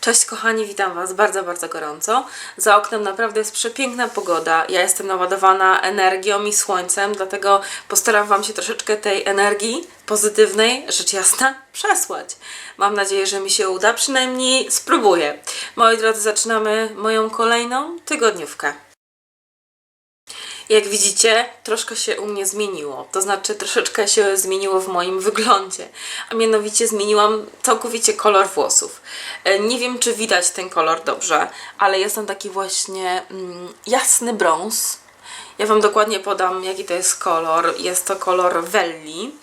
Cześć kochani, witam Was bardzo, bardzo gorąco. Za oknem naprawdę jest przepiękna pogoda. Ja jestem naładowana energią i słońcem, dlatego postaram Wam się troszeczkę tej energii pozytywnej, rzecz jasna, przesłać. Mam nadzieję, że mi się uda, przynajmniej spróbuję. Moi drodzy, zaczynamy moją kolejną tygodniówkę. Jak widzicie, troszkę się u mnie zmieniło. To znaczy, troszeczkę się zmieniło w moim wyglądzie. A mianowicie zmieniłam całkowicie kolor włosów. E, Nie wiem, czy widać ten kolor dobrze, ale jest taki właśnie mm, jasny brąz. Ja Wam dokładnie podam, jaki to jest kolor. Jest to kolor Welli.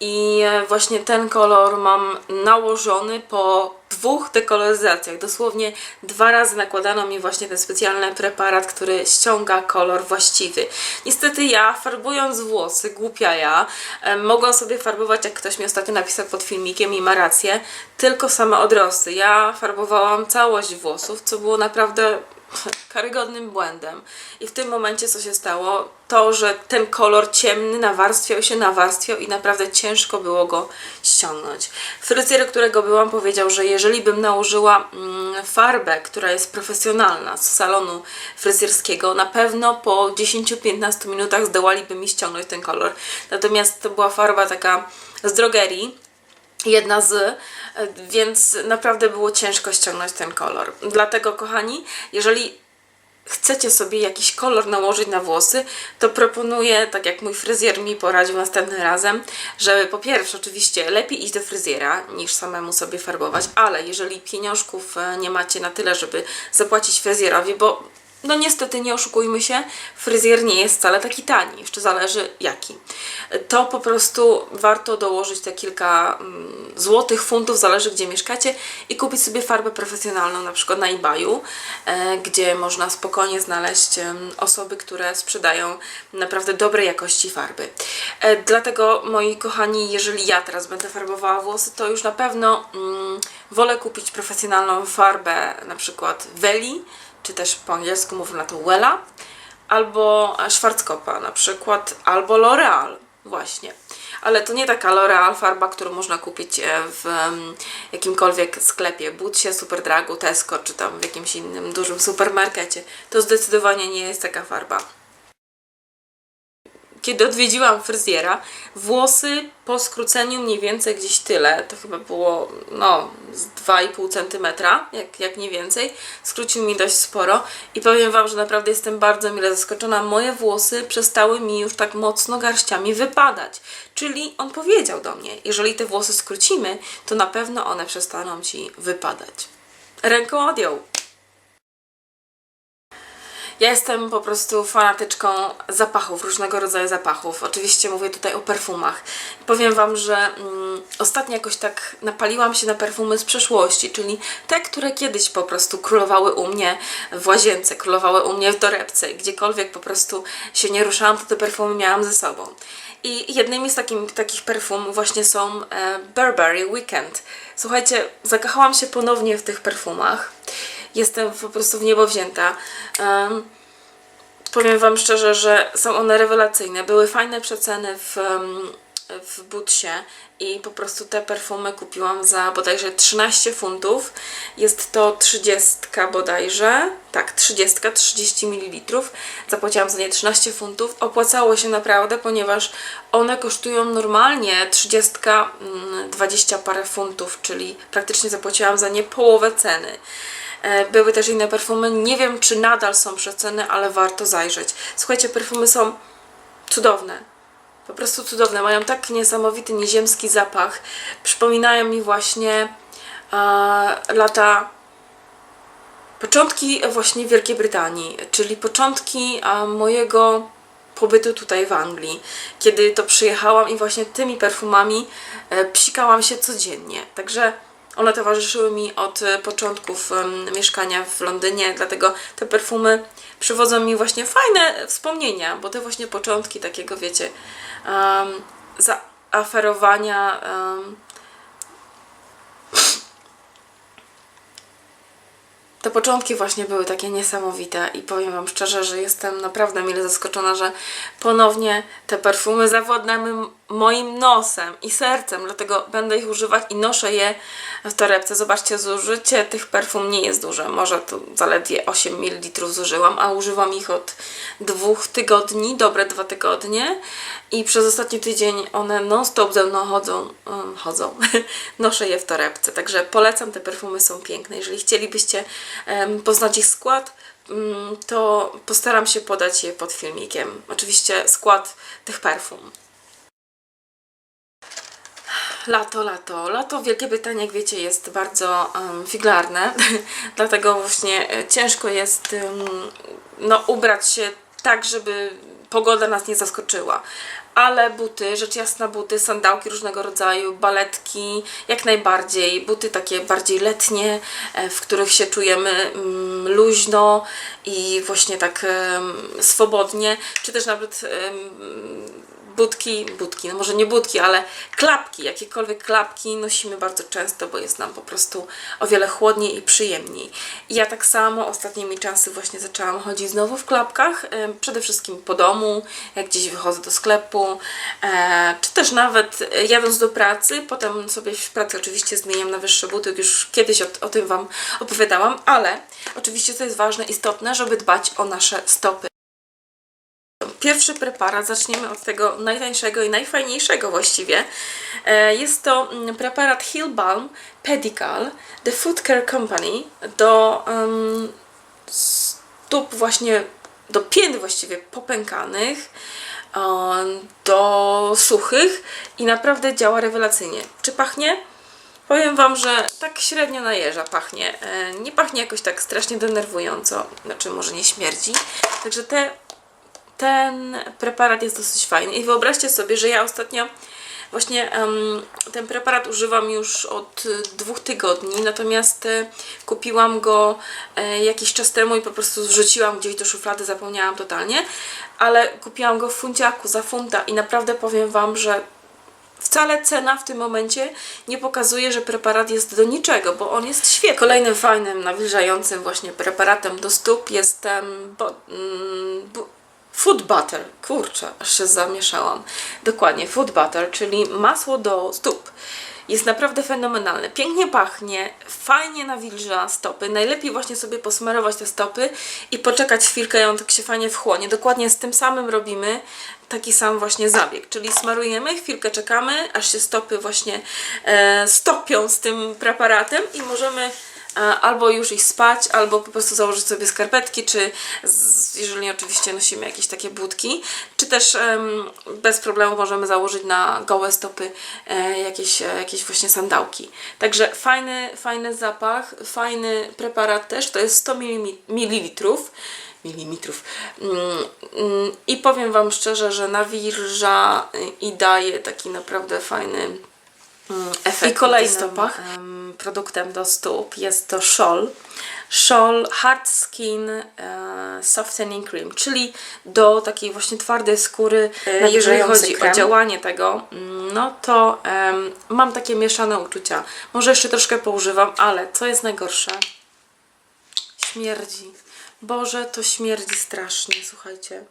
I e, właśnie ten kolor mam nałożony po dwóch dekoloryzacjach. Dosłownie dwa razy nakładano mi właśnie ten specjalny preparat, który ściąga kolor właściwy. Niestety ja, farbując włosy, głupia ja, e, mogłam sobie farbować, jak ktoś mi ostatnio napisał pod filmikiem i ma rację, tylko same odrosty. Ja farbowałam całość włosów, co było naprawdę karygodnym błędem. I w tym momencie co się stało? To, że ten kolor ciemny nawarstwiał się, nawarstwiał i naprawdę ciężko było go ściągnąć. Fryzjer, którego byłam, powiedział, że jeżeli bym nałożyła mm, farbę, która jest profesjonalna z salonu fryzjerskiego, na pewno po 10-15 minutach zdołaliby mi ściągnąć ten kolor. Natomiast to była farba taka z drogerii, jedna z, e, więc naprawdę było ciężko ściągnąć ten kolor. Dlatego, kochani, jeżeli chcecie sobie jakiś kolor nałożyć na włosy, to proponuję, tak jak mój fryzjer mi poradził następnym razem, żeby po pierwsze oczywiście lepiej iść do fryzjera niż samemu sobie farbować, ale jeżeli pieniążków e, nie macie na tyle, żeby zapłacić fryzjerowi, bo no niestety nie oszukujmy się, fryzjer nie jest wcale taki tani, jeszcze zależy jaki. To po prostu warto dołożyć te kilka mm, złotych, funtów, zależy gdzie mieszkacie i kupić sobie farbę profesjonalną, na przykład na eBayu, e, gdzie można spokojnie znaleźć em, osoby, które sprzedają naprawdę dobrej jakości farby. E, dlatego moi kochani, jeżeli ja teraz będę farbowała włosy, to już na pewno mm, wolę kupić profesjonalną farbę, na przykład Veli, czy też po angielsku mówią na to Wella, albo Schwarzkopfa na przykład, albo L'Oreal, właśnie. Ale to nie taka L'Oreal farba, którą można kupić e, w jakimkolwiek sklepie, Butsie, Superdragu, Tesco, czy tam w jakimś innym dużym supermarkecie. To zdecydowanie nie jest taka farba kiedy odwiedziłam fryzjera, włosy po skróceniu mniej więcej gdzieś tyle, to chyba było no z 2,5 cm, jak, jak nie więcej, skrócił mi dość sporo i powiem Wam, że naprawdę jestem bardzo mile zaskoczona. Moje włosy przestały mi już tak mocno garściami wypadać. Czyli on powiedział do mnie, jeżeli te włosy skrócimy, to na pewno one przestaną Ci wypadać. Ręką odjął. Ja jestem po prostu fanatyczką zapachów, różnego rodzaju zapachów. Oczywiście mówię tutaj o perfumach. Powiem Wam, że mm, ostatnio jakoś tak napaliłam się na perfumy z przeszłości, czyli te, które kiedyś po prostu królowały u mnie w łazience, królowały u mnie w torebce. Gdziekolwiek po prostu się nie ruszałam, to te perfumy miałam ze sobą. I jednymi z takim, takich perfum właśnie są e, Burberry Weekend. Słuchajcie, zakochałam się ponownie w tych perfumach. Jestem po prostu w niebo wzięta. Em, powiem Wam szczerze, że są one rewelacyjne. Były fajne przeceny w, w Butsie i po prostu te perfumy kupiłam za bodajże 13 funtów. Jest to 30 bodajże, tak, 30, 30 ml. Zapłaciłam za nie 13 funtów. Opłacało się naprawdę, ponieważ one kosztują normalnie 30, mm, 20 parę funtów, czyli praktycznie zapłaciłam za nie połowę ceny. E, Były też inne perfumy. Nie wiem, czy nadal są przeceny, ale warto zajrzeć. Słuchajcie, perfumy są cudowne. Po prostu cudowne. Mają tak niesamowity, nieziemski zapach. Przypominają mi właśnie e, lata początki właśnie Wielkiej Brytanii, czyli początki a, mojego pobytu tutaj w Anglii, kiedy to przyjechałam i właśnie tymi perfumami e, psikałam się codziennie. Także one towarzyszyły mi od e, początków mieszkania w Londynie, dlatego te perfumy przywodzą mi właśnie fajne wspomnienia, bo te właśnie początki takiego, wiecie, um, zaaferowania em, te początki właśnie były takie niesamowite i powiem Wam szczerze, że jestem naprawdę mile zaskoczona, że ponownie te perfumy zawładnęły, moim nosem i sercem, dlatego będę ich używać i noszę je w torebce. Zobaczcie, zużycie tych perfum nie jest duże, może tu zaledwie 8 ml zużyłam, a używam ich od dwóch tygodni, dobre dwa tygodnie i przez ostatni tydzień one non-stop ze mną chodzą, um, chodzą, noszę je w torebce, także polecam, te perfumy są piękne. Jeżeli chcielibyście em, poznać ich skład, mm, to postaram się podać je pod filmikiem. Oczywiście skład tych perfum. Lato, lato. Lato w Wielkiej Brytanii, jak wiecie, jest bardzo um, figlarne, dlatego właśnie e, ciężko jest um, no, ubrać się tak, żeby pogoda nas nie zaskoczyła. Ale buty, rzecz jasna buty, sandałki różnego rodzaju, baletki, jak najbardziej. Buty takie bardziej letnie, e, w których się czujemy mm, luźno i właśnie tak swobodnie, czy też nawet budki, budki, no może nie budki, ale klapki, jakiekolwiek klapki nosimy bardzo często, bo jest nam po prostu o wiele chłodniej i przyjemniej. I ja tak samo ostatnimi czasy właśnie zaczęłam chodzić znowu w klapkach, przede wszystkim po domu, jak gdzieś wychodzę do sklepu, e, czy też nawet e, jadąc do pracy, potem sobie w pracy oczywiście zmieniam na wyższe buty, już kiedyś o, o tym Wam opowiadałam, ale oczywiście co jest ważne, istotne, żeby dbać o nasze stopy. Pierwszy preparat, zaczniemy od tego najtańszego i najfajniejszego właściwie. E, Jest to mm, preparat Heal Balm Pedical The Food Care Company do um, stóp właśnie, do pięt właściwie popękanych, um, do suchych i naprawdę działa rewelacyjnie. Czy pachnie? Powiem Wam, że tak średnio na jeża pachnie. E, Nie pachnie jakoś tak strasznie denerwująco, znaczy może nie śmierdzi. Także te ten preparat jest dosyć fajny. I wyobraźcie sobie, że ja ostatnio właśnie em, ten preparat używam już od dwóch tygodni, natomiast y, kupiłam go e, jakiś czas temu i po prostu wrzuciłam gdzieś do szuflady, zapomniałam totalnie, ale kupiłam go w funciaku za funta i naprawdę powiem Wam, że wcale cena w tym momencie nie pokazuje, że preparat jest do niczego, bo on jest świetny. Kolejnym fajnym, nawilżającym właśnie preparatem do stóp jest um, bo, mm, bu- food butter. Kurczę, aż się zamieszałam. Dokładnie, food butter, czyli masło do stóp. Jest naprawdę fenomenalne. Pięknie pachnie, fajnie nawilża stopy. Najlepiej właśnie sobie posmarować te stopy i poczekać chwilkę, ją tak się fajnie wchłonie. Dokładnie z tym samym robimy taki sam właśnie zabieg, czyli smarujemy, chwilkę czekamy, aż się stopy właśnie e, stopią z tym preparatem i możemy albo już iść spać, albo po prostu założyć sobie skarpetki, czy z, jeżeli oczywiście nosimy jakieś takie budki, czy też em, bez problemu możemy założyć na gołe stopy e, jakieś, e, jakieś właśnie sandałki. Także fajny, fajny zapach, fajny preparat też, to jest 100 ml mililitrów. Mm, mm, I powiem Wam szczerze, że nawilża y, i daje taki naprawdę fajny efekt. I kolejnym stopach. em, produktem do stóp jest to Scholl. Scholl Hard Skin e, Softening Cream, czyli do takiej właśnie twardej skóry. E, jeżeli chodzi o krem. działanie tego, mm, no to em, mam takie mieszane uczucia. Może jeszcze troszkę poużywam, ale co jest najgorsze? Śmierdzi. Boże, to śmierdzi strasznie, słuchajcie.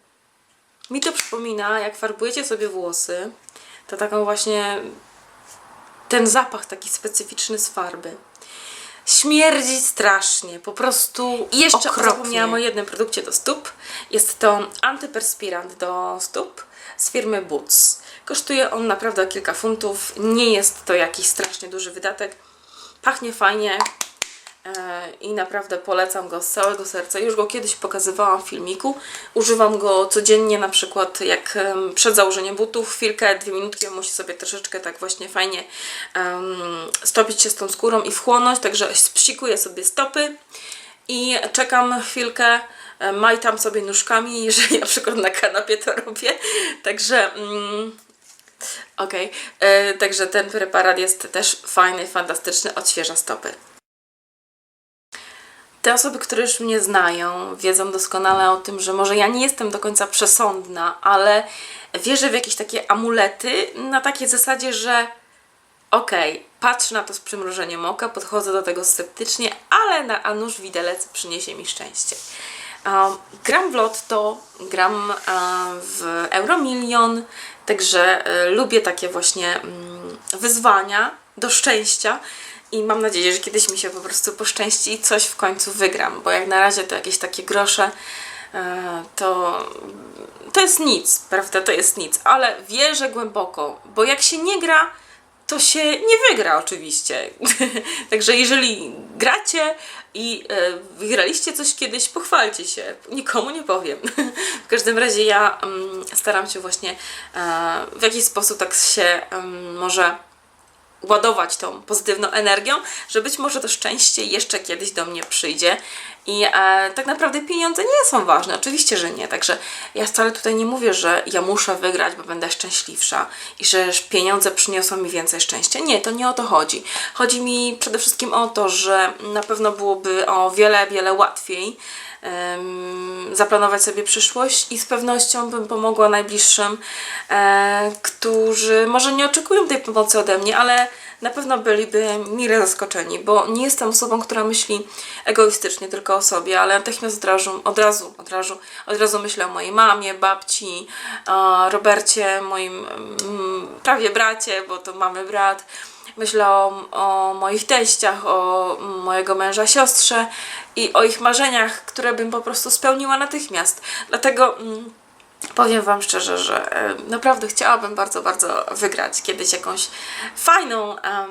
Mi to przypomina, jak farbujecie sobie włosy, to taką właśnie ten zapach taki specyficzny z farby. Śmierdzi strasznie, po prostu I jeszcze okropnie. zapomniałam o jednym produkcie do stóp. Jest to antyperspirant do stóp z firmy Boots. Kosztuje on naprawdę kilka funtów. Nie jest to jakiś strasznie duży wydatek. Pachnie fajnie, i naprawdę polecam go z całego serca. Już go kiedyś pokazywałam w filmiku. Używam go codziennie, na przykład jak przed założeniem butów, chwilkę, dwie minutki, musi sobie troszeczkę tak właśnie fajnie em, stopić się z tą skórą i wchłonąć, także psikuję sobie stopy i czekam chwilkę, e, majtam sobie nóżkami, jeżeli na przykład na kanapie to robię, także... Mm, Okej, E, także ten preparat jest też fajny, fantastyczny, odświeża stopy. Te osoby, które już mnie znają, wiedzą doskonale o tym, że może ja nie jestem do końca przesądna, ale wierzę w jakieś takie amulety na takiej zasadzie, że okej, patrzę na to z przymrużeniem oka, podchodzę do tego sceptycznie, ale na a nuż widelec przyniesie mi szczęście. Um, gram w lotto, gram um, w Euromilion, Także e, lubię takie właśnie mm, wyzwania do szczęścia i mam nadzieję, że kiedyś mi się po prostu poszczęści i coś w końcu wygram, bo jak na razie to jakieś takie grosze e, to, to jest nic, prawda? To jest nic, ale wierzę głęboko, bo jak się nie gra, to się nie wygra oczywiście. Także jeżeli gracie i e, wygraliście coś kiedyś, pochwalcie się. Nikomu nie powiem. w każdym razie ja mm, staram się właśnie e, w jakiś sposób tak się em, może ładować tą pozytywną energią, że być może to szczęście jeszcze kiedyś do mnie przyjdzie. I e, tak naprawdę pieniądze nie są ważne, oczywiście, że nie. Także ja wcale tutaj nie mówię, że ja muszę wygrać, bo będę szczęśliwsza i że pieniądze przyniosą mi więcej szczęścia. Nie, to nie o to chodzi. Chodzi mi przede wszystkim o to, że na pewno byłoby o wiele, wiele łatwiej zaplanować sobie przyszłość i z pewnością bym pomogła najbliższym, e, którzy może nie oczekują tej pomocy ode mnie, ale na pewno byliby mile zaskoczeni, bo nie jestem osobą, która myśli egoistycznie tylko o sobie, ale natychmiast od razu, od razu, od razu, od razu myślę o mojej mamie, babci, Robercie, moim mm, prawie bracie, bo to mamy brat, myślę o, o moich teściach, o mojego męża, siostrze i o ich marzeniach, które bym po prostu spełniła natychmiast. Dlatego mm, powiem Wam szczerze, że naprawdę chciałabym bardzo, bardzo wygrać kiedyś jakąś fajną e,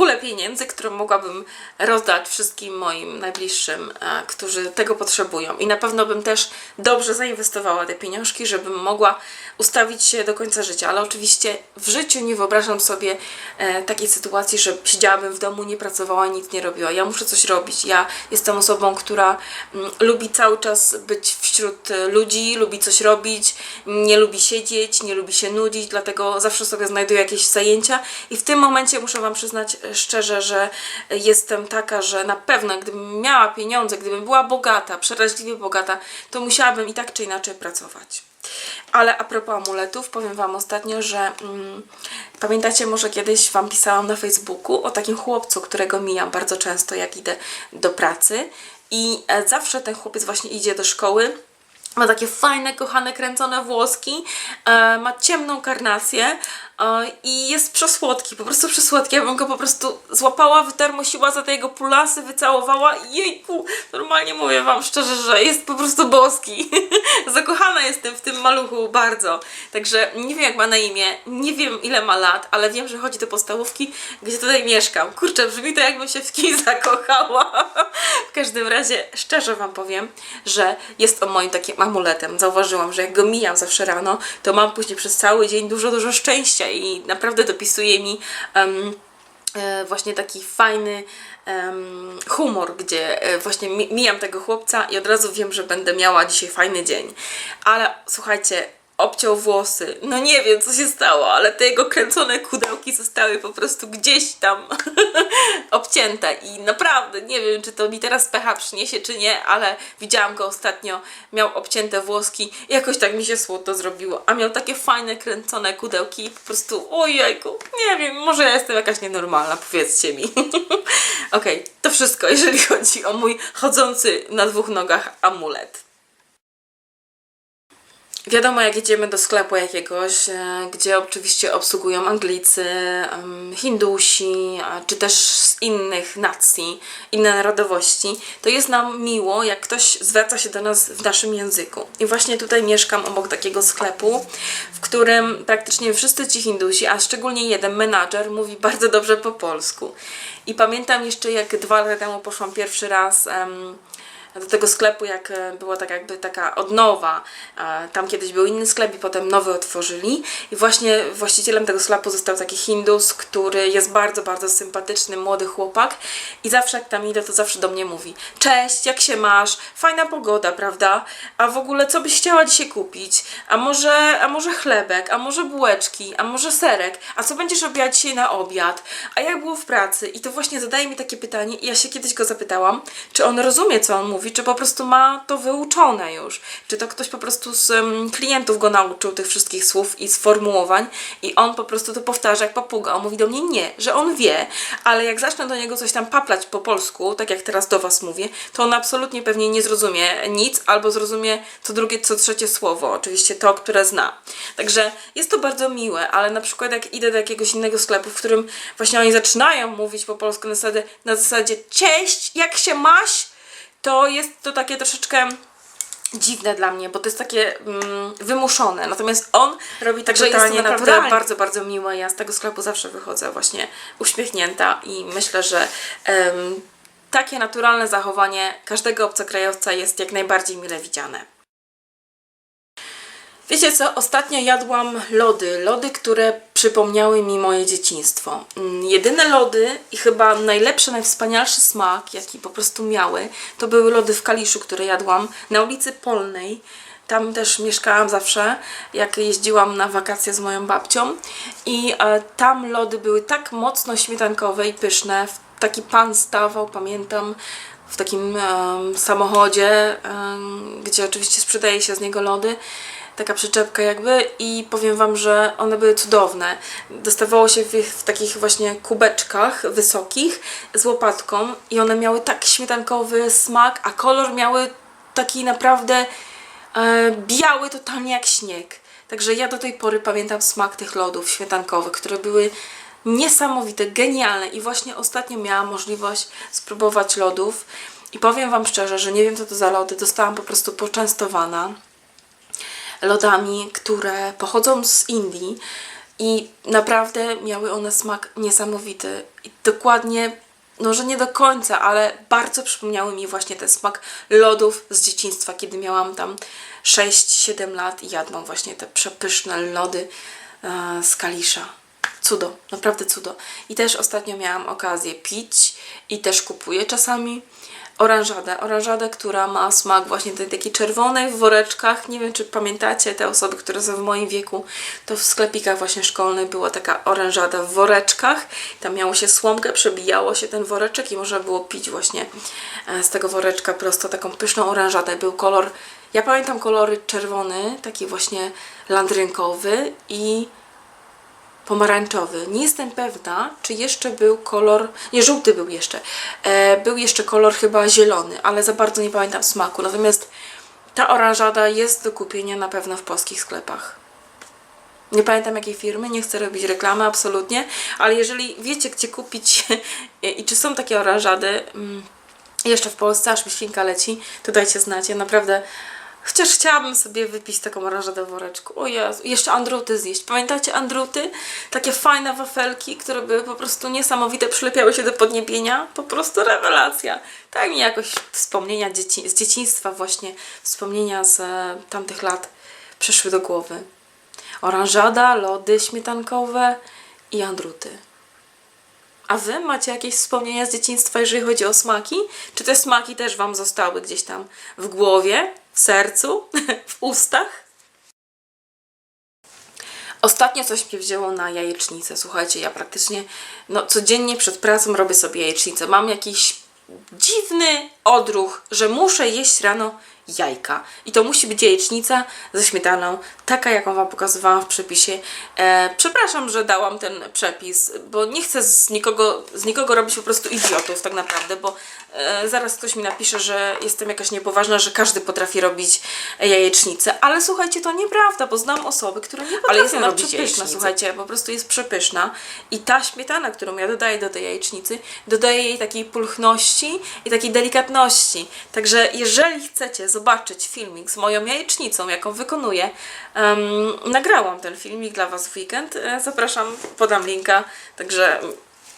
pulę pieniędzy, którą mogłabym rozdać wszystkim moim najbliższym, e, którzy tego potrzebują. I na pewno bym też dobrze zainwestowała te pieniążki, żebym mogła ustawić się do końca życia. Ale oczywiście w życiu nie wyobrażam sobie e, takiej sytuacji, że siedziałabym w domu, nie pracowała, nic nie robiła. Ja muszę coś robić. Ja jestem osobą, która mm, lubi cały czas być wśród e, ludzi, lubi coś robić, nie lubi siedzieć, nie lubi się nudzić, dlatego zawsze sobie znajduję jakieś zajęcia i w tym momencie muszę Wam przyznać szczerze, że jestem taka, że na pewno gdybym miała pieniądze, gdybym była bogata, przeraźliwie bogata, to musiałabym i tak czy inaczej pracować. Ale a propos amuletów, powiem Wam ostatnio, że mm, pamiętacie, może kiedyś Wam pisałam na Facebooku o takim chłopcu, którego mijam bardzo często, jak idę do pracy. I e, zawsze ten chłopiec właśnie idzie do szkoły. Ma takie fajne, kochane, kręcone włoski, e, ma ciemną karnację e, i jest przesłodki, po prostu przesłodki. Ja bym go po prostu złapała, wytermosiła za te jego pulasy, wycałowała jejku, normalnie mówię Wam szczerze, że jest po prostu boski. Zakochana tym maluchu bardzo. Także nie wiem jak ma na imię, nie wiem ile ma lat, ale wiem, że chodzi do podstawówki, gdzie tutaj mieszkam. Kurczę, brzmi to jakbym się w kimś zakochała. w każdym razie, szczerze Wam powiem, że jest on moim takim amuletem. Zauważyłam, że jak go mijam zawsze rano, to mam później przez cały dzień dużo, dużo szczęścia i naprawdę dopisuje mi e, właśnie taki fajny humor, gdzie e, właśnie mi- mijam tego chłopca i od razu wiem, że będę miała dzisiaj fajny dzień. Ale słuchajcie, obciął włosy. No nie wiem, co się stało, ale te jego kręcone kudełki zostały po prostu gdzieś tam obcięte i naprawdę nie wiem, czy to mi teraz pecha przyniesie, czy nie, ale widziałam go ostatnio, miał obcięte włoski jakoś tak mi się słodko zrobiło, a miał takie fajne kręcone kudełki i po prostu ojejku, nie wiem, może ja jestem jakaś nienormalna, powiedzcie mi. Okej, to wszystko, jeżeli chodzi o mój chodzący na dwóch nogach amulet. Wiadomo, jak jedziemy do sklepu jakiegoś, e, gdzie oczywiście obsługują Anglicy, Hindusi, czy też z innych nacji, inne narodowości, to jest nam miło, jak ktoś zwraca się do nas w naszym języku. I właśnie tutaj mieszkam obok takiego sklepu, w którym praktycznie wszyscy ci Hindusi, a szczególnie jeden menadżer, mówi bardzo dobrze po polsku. I pamiętam jeszcze, jak dwa lata temu poszłam pierwszy raz. Do tego sklepu, jak e, była tak jakby taka odnowa. E, Tam kiedyś był inny sklep i potem nowy otworzyli. I właśnie właścicielem tego sklepu został taki Hindus, który jest bardzo, bardzo sympatyczny, młody chłopak. I zawsze jak tam idę, to zawsze do mnie mówi Cześć, jak się masz? Fajna pogoda, prawda? A w ogóle co byś chciała dzisiaj kupić? A może, a może chlebek? A może bułeczki? A może serek? A co będziesz robiła dzisiaj na obiad? A jak było w pracy? I to właśnie zadaje mi takie pytanie i ja się kiedyś go zapytałam, czy on rozumie, co on mówi, mówi, czy po prostu ma to wyuczone już. Czy to ktoś po prostu z klientów go nauczył tych wszystkich słów i sformułowań i on po prostu to powtarza jak papuga. On mówi do mnie nie, że on wie, ale jak zacznę do niego coś tam paplać po polsku, tak jak teraz do Was mówię, to on absolutnie pewnie nie zrozumie nic albo zrozumie co drugie, co trzecie słowo. Oczywiście to, które zna. Także jest to bardzo miłe, ale na przykład jak idę do jakiegoś innego sklepu, w którym właśnie oni zaczynają mówić po polsku na zasadzie, na zasadzie cześć, jak się masz, to jest to takie troszeczkę dziwne dla mnie, bo to jest takie mm, wymuszone. Natomiast on robi tak, że jest to naprawdę bardzo, bardzo miłe. Ja z tego sklepu zawsze wychodzę właśnie uśmiechnięta i myślę, że em, takie naturalne zachowanie każdego obcokrajowca jest jak najbardziej mile widziane. Wiecie co? Ostatnio jadłam lody. Lody, które przypomniały mi moje dzieciństwo. Mm, Jedyne lody i chyba najlepszy, najwspanialszy smak, jaki po prostu miały, to były lody w Kaliszu, które jadłam na ulicy Polnej. Tam też mieszkałam zawsze, jak jeździłam na wakacje z moją babcią. I e, tam lody były tak mocno śmietankowe i pyszne. Taki pan stawał, pamiętam, w takim samochodzie, gdzie oczywiście sprzedaje się z niego lody taka przyczepka jakby i powiem Wam, że one były cudowne. Dostawało się w, w takich właśnie kubeczkach wysokich z łopatką i one miały tak śmietankowy smak, a kolor miały taki naprawdę e, biały totalnie jak śnieg. Także ja do tej pory pamiętam smak tych lodów śmietankowych, które były niesamowite, genialne i właśnie ostatnio miałam możliwość spróbować lodów i powiem Wam szczerze, że nie wiem co to za lody, zostałam po prostu poczęstowana lodami, które pochodzą z Indii i naprawdę miały one smak niesamowity. I dokładnie, no że nie do końca, ale bardzo przypomniały mi właśnie ten smak lodów z dzieciństwa, kiedy miałam tam 6-7 lat i jadłam właśnie te przepyszne lody e, z Kalisza. Cudo, naprawdę cudo. I też ostatnio miałam okazję pić i też kupuję czasami oranżadę. Oranżadę, która ma smak właśnie tej takiej czerwonej w woreczkach. Nie wiem, czy pamiętacie te osoby, które są w moim wieku, to w sklepikach właśnie szkolnych była taka oranżada w woreczkach. Tam miało się słomkę, przebijało się ten woreczek i można było pić właśnie e, z tego woreczka prosto taką pyszną oranżadę. Był kolor, ja pamiętam kolory czerwony, taki właśnie landrynkowy i pomarańczowy. Nie jestem pewna, czy jeszcze był kolor, nie żółty był jeszcze, e, był jeszcze kolor chyba zielony, ale za bardzo nie pamiętam smaku. Natomiast ta oranżada jest do kupienia na pewno w polskich sklepach. Nie pamiętam jakiej firmy, nie chcę robić reklamy absolutnie, ale jeżeli wiecie gdzie kupić i czy są takie oranżady mm, jeszcze w Polsce, aż mi świnka leci, to dajcie znać. Ja naprawdę Chociaż chciałabym sobie wypić taką oranżadę w woreczku. O Jezu, jeszcze andruty zjeść. Pamiętacie andruty? Takie fajne wafelki, które były po prostu niesamowite, przylepiały się do podniebienia. Po prostu rewelacja. Tak mi jakoś wspomnienia dzieci z dzieciństwa właśnie, wspomnienia z e, tamtych lat przyszły do głowy. Oranżada, lody śmietankowe i andruty. A Wy macie jakieś wspomnienia z dzieciństwa, jeżeli chodzi o smaki? Czy te smaki też Wam zostały gdzieś tam w głowie, w sercu, w ustach? Ostatnio coś mnie wzięło na jajecznicę. Słuchajcie, ja praktycznie no, codziennie przed pracą robię sobie jajecznicę. Mam jakiś dziwny odruch, że muszę jeść rano jajka. I to musi być jajecznica ze śmietaną, taka jaką Wam pokazywałam w przepisie. E, przepraszam, że dałam ten przepis, bo nie chcę z nikogo, z nikogo robić po prostu idiotów tak naprawdę, bo e, zaraz ktoś mi napisze, że jestem jakaś niepoważna, że każdy potrafi robić jajecznicę. Ale słuchajcie, to nieprawda, bo znam osoby, które nie potrafią jest ona robić przepyszna. Słuchajcie, po prostu jest przepyszna. I ta śmietana, którą ja dodaję do tej jajecznicy, dodaje jej takiej pulchności i takiej delikatności. Także jeżeli chcecie zobaczyć filmik z moją jajecznicą, jaką wykonuję, em, nagrałam ten filmik dla Was w weekend. E, Zapraszam, podam linka. Także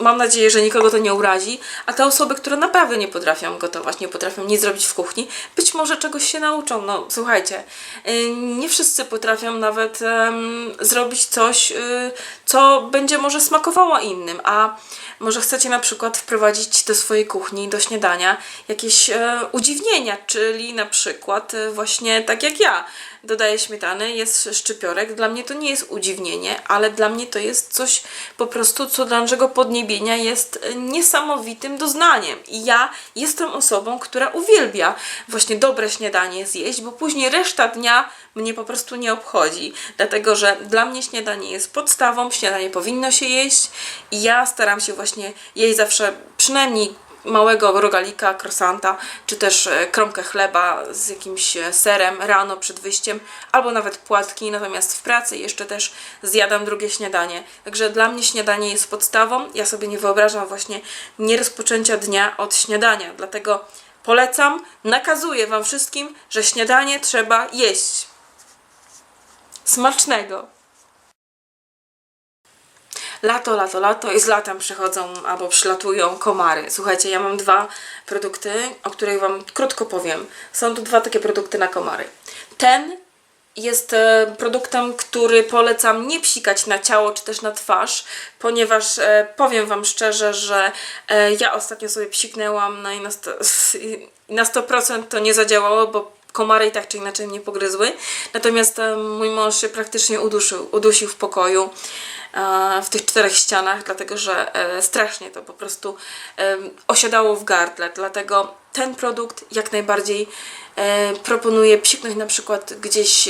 Mam nadzieję, że nikogo to nie urazi, a te osoby, które naprawdę nie potrafią gotować, nie potrafią nic zrobić w kuchni, być może czegoś się nauczą. No słuchajcie, y, nie wszyscy potrafią nawet em, zrobić coś, y, co będzie może smakowało innym, a może chcecie na przykład wprowadzić do swojej kuchni, do śniadania jakieś e, udziwnienia, czyli na przykład e, właśnie tak jak ja, dodaję śmietany, jest szczypiorek. Dla mnie to nie jest udziwnienie, ale dla mnie to jest coś po prostu, co dla naszego podniebienia jest e, niesamowitym doznaniem. I ja jestem osobą, która uwielbia właśnie dobre śniadanie zjeść, bo później reszta dnia mnie po prostu nie obchodzi. Dlatego, że dla mnie śniadanie jest podstawą, śniadanie powinno się jeść i ja staram się właśnie jeść zawsze przynajmniej małego rogalika, krosanta, czy też e, kromkę chleba z jakimś e, serem rano przed wyjściem, albo nawet płatki, natomiast w pracy jeszcze też zjadam drugie śniadanie. Także dla mnie śniadanie jest podstawą. Ja sobie nie wyobrażam właśnie nie rozpoczęcia dnia od śniadania, dlatego polecam, nakazuję Wam wszystkim, że śniadanie trzeba jeść. Smacznego! Lato, lato, lato i z latem przychodzą albo przylatują komary. Słuchajcie, ja mam dwa produkty, o których Wam krótko powiem. Są tu dwa takie produkty na komary. Ten jest e, produktem, który polecam nie psikać na ciało czy też na twarz, ponieważ e, powiem Wam szczerze, że e, ja ostatnio sobie psiknęłam no na, sto, i na 100% to nie zadziałało, bo komary i tak czy inaczej mnie pogryzły. Natomiast mój mąż się praktycznie uduszył, udusił w pokoju e, w tych czterech ścianach, dlatego że e, strasznie to po prostu osiadało w gardle. Dlatego ten produkt jak najbardziej e, proponuję psiknąć na przykład gdzieś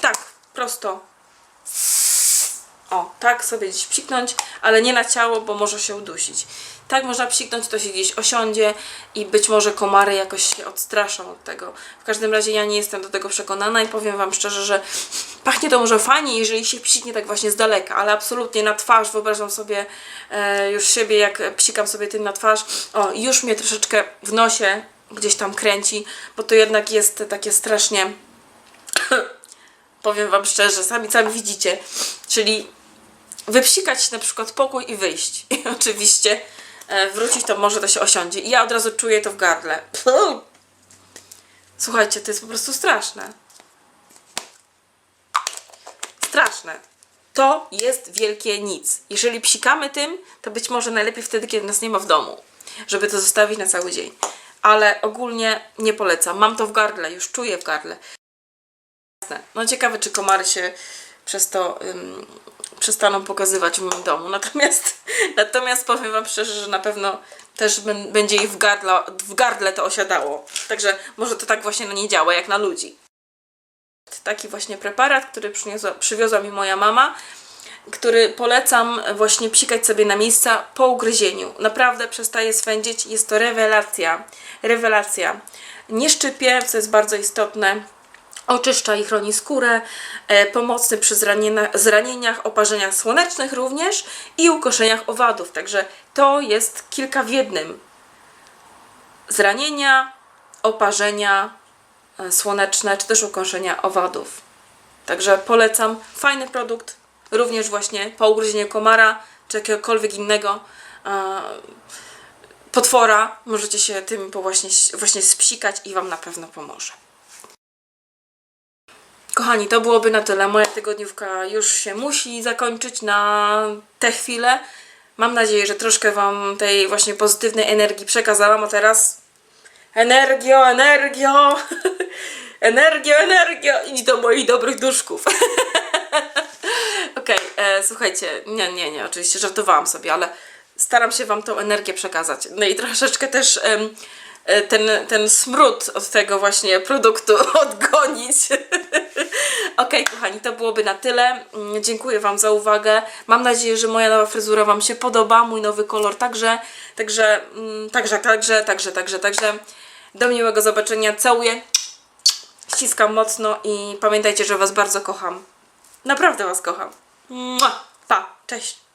tak, prosto. O, tak sobie gdzieś psiknąć, ale nie na ciało, bo może się udusić. Tak można psiknąć, to się gdzieś osiądzie i być może komary jakoś się odstraszą od tego. W każdym razie ja nie jestem do tego przekonana i powiem Wam szczerze, że pachnie to może fajnie, jeżeli się psiknie tak właśnie z daleka, ale absolutnie na twarz wyobrażam sobie e, już siebie, jak psikam sobie tym na twarz. O, już mnie troszeczkę w nosie gdzieś tam kręci, bo to jednak jest takie strasznie powiem Wam szczerze, sami sami widzicie, czyli wypsikać na przykład pokój i wyjść. I oczywiście e, wrócić to może to się osiądzie. I ja od razu czuję to w gardle. Słuchajcie, to jest po prostu straszne. Straszne. To jest wielkie nic. Jeżeli psikamy tym, to być może najlepiej wtedy, kiedy nas nie ma w domu, żeby to zostawić na cały dzień. Ale ogólnie nie polecam. Mam to w gardle, już czuję w gardle. No ciekawe, czy komary się przez to ym, przestaną pokazywać w moim domu. Natomiast, natomiast powiem Wam szczerze, że na pewno też bę- będzie ich w, gardle, w gardle to osiadało. Także może to tak właśnie na nie działa, jak na ludzi. Taki właśnie preparat, który przyniosła, przywiozła mi moja mama, który polecam właśnie psikać sobie na miejsca po ugryzieniu. Naprawdę przestaje swędzić, jest to rewelacja. Rewelacja. Nie szczypie, co jest bardzo istotne oczyszcza i chroni skórę, e, pomocny przy zranieniach, oparzeniach słonecznych również i ukoszeniach owadów. Także to jest kilka w jednym. Zranienia, oparzenia e, słoneczne, czy też ukoszenia owadów. Także polecam. Fajny produkt, również właśnie po ugryzieniu komara, czy jakiegokolwiek innego e, potwora. Możecie się tym właśnie, właśnie spsikać i Wam na pewno pomoże. Kochani, to byłoby na tyle. Moja tygodniówka już się musi zakończyć na tę chwilę. Mam nadzieję, że troszkę Wam tej właśnie pozytywnej energii przekazałam, a teraz energio, energio, energio, energio, idź do moich dobrych duszków. Okej, e, słuchajcie, nie, nie, nie, oczywiście żartowałam sobie, ale staram się Wam tą energię przekazać. No i troszeczkę też em, e, ten, ten smród od tego właśnie produktu odgonić. Okej, kochani, to byłoby na tyle. Mm, Dziękuję Wam za uwagę. Mam nadzieję, że moja nowa fryzura Wam się podoba, mój nowy kolor także, także, mm, także, także, także, także, także. Do miłego zobaczenia. Całuję, ściskam mocno i pamiętajcie, że Was bardzo kocham. Naprawdę Was kocham. Pa, cześć.